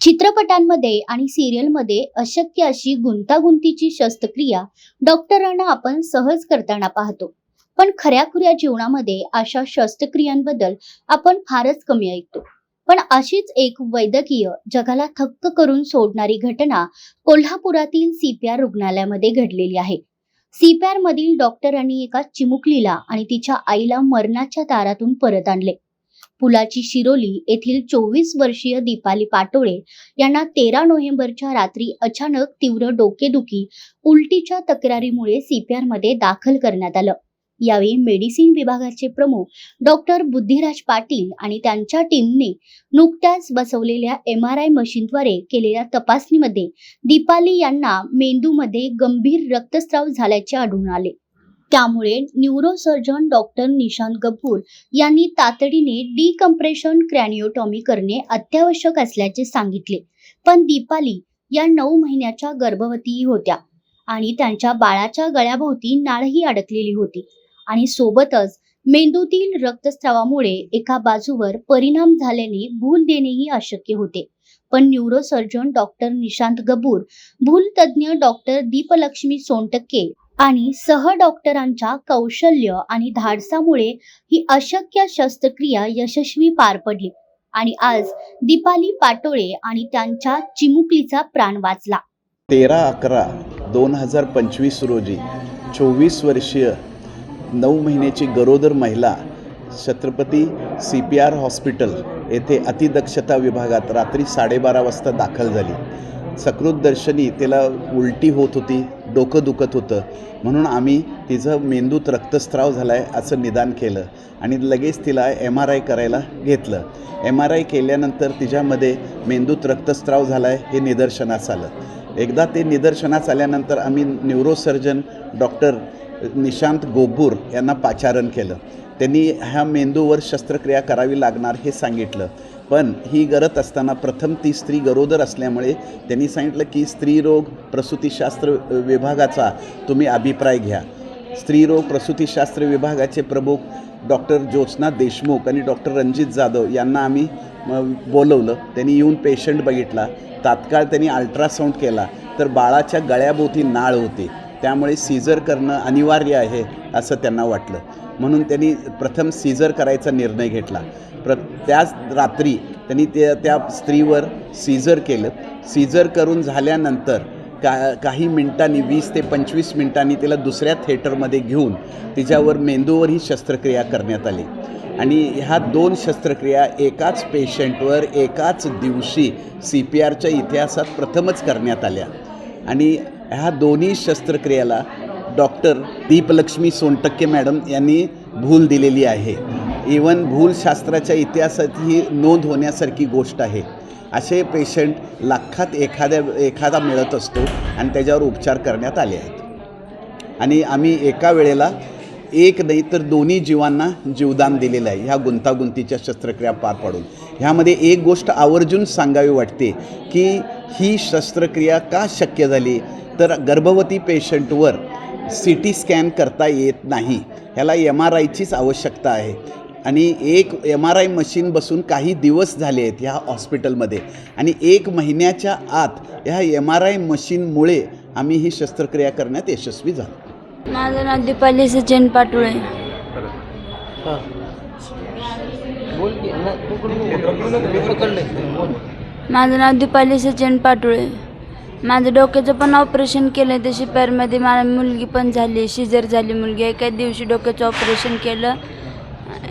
चित्रपटांमध्ये आणि सिरियलमध्ये अशक्य अशी गुंतागुंतीची शस्त्रक्रिया डॉक्टरांना आपण सहज करताना पाहतो. पण खऱ्याखुऱ्या जीवनामध्ये अशा शस्त्रक्रियांबद्दल आपण फारच कमी ऐकतो. पण अशीच एक वैद्यकीय जगाला थक्क करून सोडणारी घटना कोल्हापुरातील सीपीआर रुग्णालयामध्ये घडलेली आहे. सीपीआर मधील डॉक्टरांनी एका चिमुकलीला आणि तिच्या आईला मरणाच्या दारातून परत आणले. पुलाची शिरोली येथील चोवीस वर्षीय दीपाली पाटोळे यांना तेरा नोव्हेंबरच्या रात्री अचानक तीव्र डोकेदुखी उलटीच्या तक्रारीमुळे सीपीआरमध्ये दाखल करण्यात आलं. यावेळी मेडिसिन विभागाचे प्रमुख डॉक्टर बुद्धिराज पाटील आणि त्यांच्या टीमने नुकत्याच बसवलेल्या एम आर आय मशीनद्वारे केलेल्या तपासणीमध्ये दीपाली यांना मेंदूमध्ये गंभीर रक्तस्राव झाल्याचे आढळून आले. त्यामुळे न्यूरोसर्जन डॉक्टर निशांत गपूर यांनी तातडीने डिकम्प्रेशन क्रॅनिओटॉमी करणे अत्यावश्यक असल्याचे सांगितले. पण दीपाली या नऊ महिन्याच्या गर्भवतीही होत्या आणि त्यांच्या बाळाच्या गळ्याभोवती नाळही अडकलेली होती. आणि सोबतच मेंदूतील रक्तस्रावामुळे एका बाजूवर परिणाम झाल्याने भूल देणेही अशक्य होते. पण न्यूरोसर्जन डॉक्टर निशांत गबूर भूल तज्ज्ञ डॉक्टर दीपलक्ष्मी सोनटक्के आणि सह डॉक्टरांच्या कौशल्य आणि धाडसामुळे ही अशक्य शस्त्रक्रिया यशस्वी पार पडली. आणि आज दीपाली पाटोळे आणि त्यांच्या चिमुकलीचा प्राण वाचला. तेरा अकरा दोन हजार पंचवीस रोजी चोवीस वर्षीय नऊ महिन्याची गरोदर महिला Chhatrapati C P R hospital येथे अतिदक्षता विभागात रात्री साडेबारा वाजता दाखल झाली. सकृत दर्शनी तिला उलटी होत होती. डोकं दुखत होतं. म्हणून आम्ही तिचं मेंदूत रक्तस्राव झाला आहे असं निदान केलं आणि लगेच तिला एम आर आय करायला घेतलं. एम आर आय केल्यानंतर तिच्यामध्ये मेंदूत रक्तस्राव झाला आहे हे निदर्शनास आलं. एकदा ते निदर्शनास आल्यानंतर आम्ही न्यूरोसर्जन डॉक्टर निशांत गोबूर यांना पाचारण केलं. त्यांनी ह्या मेंदूवर शस्त्रक्रिया करावी लागणार हे सांगितलं. पण ही गरत असताना प्रथम ती स्त्री गरोदर असल्यामुळे त्यांनी सांगितलं की स्त्रीरोग प्रसूतीशास्त्र विभागाचा तुम्ही अभिप्राय घ्या. स्त्रीरोग प्रसूतीशास्त्र विभागाचे प्रमुख डॉक्टर ज्योत्स्ना देशमुख आणि डॉक्टर रणजित जाधव यांना आम्ही बोलवलं. त्यांनी येऊन पेशंट बघितला. तात्काळ त्यांनी अल्ट्रासाऊंड केला. तर बाळाच्या गळ्याभोवती नाळ होती. त्यामुळे सीझर करणं अनिवार्य आहे असं त्यांना वाटलं. म्हणून त्यांनी प्रथम सीझर करायचा निर्णय घेतला. प्र त्याच रात्री त्यांनी त्या त्या स्त्रीवर सीझर केलं. सीझर करून झाल्यानंतर का काही मिनिटांनी वीस ते पंचवीस मिनिटांनी तिला दुसऱ्या थिएटरमध्ये घेऊन तिच्यावर मेंदूवर ही शस्त्रक्रिया करण्यात आली. आणि ह्या दोन शस्त्रक्रिया एकाच पेशंटवर एकाच दिवशी सी पी आरच्या इतिहासात प्रथमच करण्यात आल्या. आणि ह्या दोन्ही शस्त्रक्रियाला डॉक्टर दीपलक्ष्मी सोनटक्के मॅडम यांनी भूल दिलेली आहे. इवन भूलशास्त्राच्या इतिहासात ही नोंद होण्यासारखी गोष्ट आहे. असे पेशंट लाखात एखाद्या एखादा मिळत असतो आणि त्याच्यावर उपचार करण्यात आले आहेत. आणि आम्ही एका वेळेला एक नाही तर दोन्ही जीवांना जीवदान दिलेलं आहे. ह्या गुंतागुंतीच्या शस्त्रक्रिया पार पाडून. ह्यामध्ये एक गोष्ट आवर्जून सांगावी वाटते की ही शस्त्रक्रिया का शक्य झाली? तर गर्भवती पेशंटवर सी टी स्कॅन करता येत नाही. ह्याला एम आर आयचीच आवश्यकता आहे. आणि एक एम आर आय मशीन बसून काही दिवस झाले आहेत ह्या हॉस्पिटलमध्ये आणि एक महिन्याच्या आत ह्या एम आर आय मशीनमुळे आम्ही ही शस्त्रक्रिया करण्यात यशस्वी झालो. माझं नाव दीपाली सचिन पाटोळे. माझं नाव दीपाली सचिन पाटोळे. माझं डोक्याचं पण ऑपरेशन केलं आहे तशी पॅरमध्ये मला मुलगी पण झाली शिजर झाली मुलगी. एकाच दिवशी डोक्याचं ऑपरेशन केलं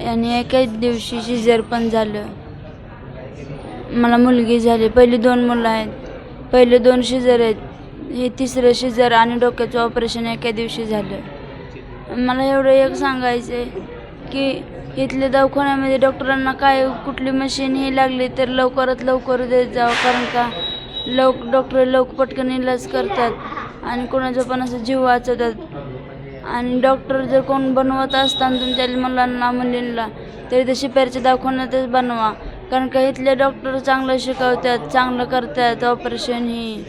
आणि एकाच दिवशी शिजर पण झालं. मला मुलगी झाली. पहिली दोन मुलं आहेत. पहिले दोन शिजर आहेत. हे तिसरं शिजर आणि डोक्याचं ऑपरेशन एका दिवशी झालं. मला एवढं एक सांगायचं आहे की इथल्या दवाखान्यामध्ये डॉक्टरांना काय कुठली मशीन हे लागली तर लवकरात लवकर देत जावं. कारण का? लव डॉक्टर लवकर पटकन इलाज करतात आणि कोणाचा पण असं जीव वाचवतात. आणि डॉक्टर जर कोण बनवत असताना तुमच्या मुलांना मुलींना तरी ते शिपारच्या दवाखान्यातच बनवा. कारण का इथले डॉक्टर चांगलं शिकवतात चांगलं करतात ऑपरेशन ही.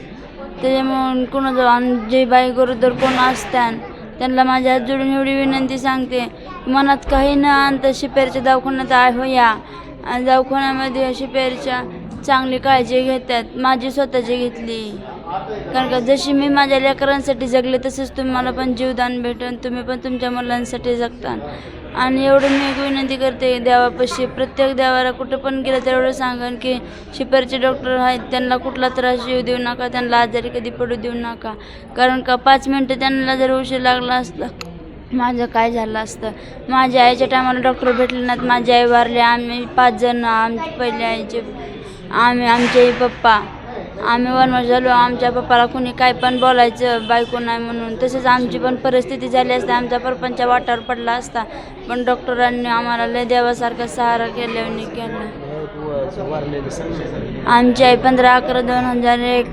त्याच्यामुळं कोणाचं आणि जे बाई गरोदर कोण असतात त्यांना माझ्या हात जोडून एवढी विनंती सांगते मनात काही न आणता शिपेरच्या दवाखान्यात आहे हो या आणि दवाखान्यामध्ये शिपेरच्या चांगली काळजी घेतात. माझी स्वतःची घेतली. कारण का जशी मी माझ्या लेकरांसाठी जगले तसेच तुम्हाला पण जीवदान भेटेल तुम्ही पण तुमच्या मुलांसाठी जगता आणि एवढं मी एक विनंती करते देवापाशी. प्रत्येक देवाला कुठं पण गेलं तर एवढं सांगन की शिपारचे डॉक्टर आहेत त्यांना कुठला त्रास येऊ देऊ नका त्यांना आजारी कधी पडू देऊ नका. कारण का पाच मिनटं त्यांना जर उशीर लागला असला माझं काय झालं असतं? माझ्या आईच्या टायमाला डॉक्टर भेटले नाहीत. माझी आई वारली. आम्ही पाच जण आमची पहिली आईचे आम्ही आमचे आई पप्पा. आम्ही वनवास झालो. आमच्या पप्पाला कोणी काय पण बोलायचं बायको नाही म्हणून. तसेच आमची पण परिस्थिती झाली असते. आमचा परपंच वाटावर पडला असता. पण डॉक्टरांनी आम्हाला लय देवासारखा सहारा केल्याने केला. आमची आई पंधरा अकरा दोन हजार एक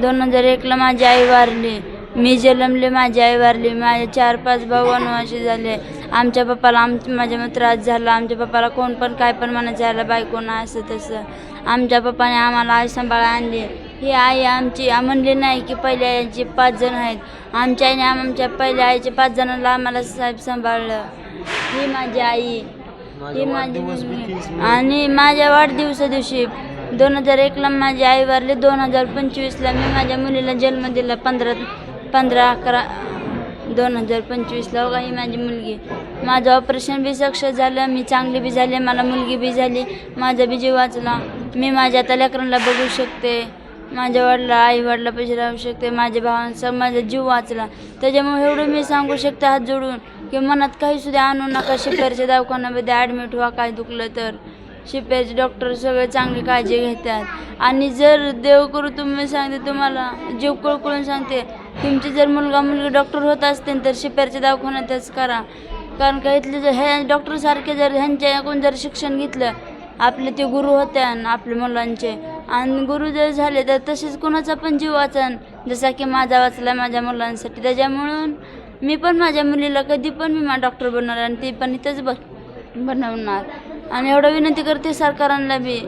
दोन हजार एकला माझी आई वारली. मी जन्मले माझी आई वारली माझे चार पाच भाऊ वनवासी झाले. आमच्या पप्पाला आम माझ्या त्रास झाला. आमच्या पप्पाला कोण पण काय पण म्हणायचं यायला बायको नाही असं तसं. आमच्या पप्पाने आम्हाला आई सांभाळा आणली. ही आई आमची म्हणली नाही की पहिल्या आईची पाच जण आहेत. आमच्या आईने आम- आमच्या पहिल्या आईचे पाच जणांना आम्हाला साहेब सांभाळलं. ही माझी आई. ही माझी आणि माझ्या वाढदिवसा दिवशी दोन हजार एकला माझी आई वारली. दोन हजार पंचवीसला मी माझ्या मुलीला जन्म दिला. पंधरा पंधरा अकरा दोन हजार पंचवीसला बघा ही माझी मुलगी. माझं ऑपरेशन बी सक्सेस झालं मी चांगली बी झाली मला मुलगी बी झाली माझा बी जीव वाचला. मी माझ्या आता लेकरांना बघू शकते माझ्या वडला आई वडला पैसे राहू शकते माझ्या भावांचा माझा जीव वाचला. त्याच्यामुळे एवढं मी सांगू शकते हात जोडून की मनात काही सुद्धा आणू नका शिपेरच्या दवाखान्यामध्ये ॲडमिट व्हा काय दुखलं तर. शिपेरचे डॉक्टर सगळे चांगली काळजी घेतात. आणि जर देव करू तुम्ही सांगते तुम्हाला जीव कळकळून सांगते तुमची जर मुलगा मुलगी डॉक्टर होत असतील तर शिपेरच्या दवाखान्यातच करा. कारण का इथले जर ह्या डॉक्टरसारखे जर ह्यांच्याकडून जर शिक्षण घेतलं आपले ते गुरु होते आणि आपल्या मुलांचे. आणि गुरु जर झाले तर तसेच कोणाचा पण जीव वाचन. जसा की माझा वाचला माझ्या मुलांसाठी. त्याच्यामुळून मी पण माझ्या मुलीला कधी पण मी मा डॉक्टर बनवणार आणि ती पण इथंच बन बनवणार. आणि एवढं विनंती करते सरकारांना बी.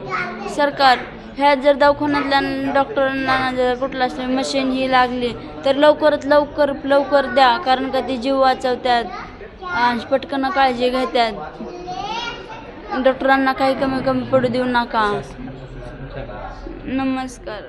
सरकार ह्या जर दवाखान्यातल्या डॉक्टरांना जर कुठला मशीन ही लागली तर लवकरात लवकर लवकर द्या कारण का ती जीव वाचवतात आणि पटकन काळजी घेतात. डॉक्टरांना काही कमी कमी पडू देऊ नका. नमस्कार.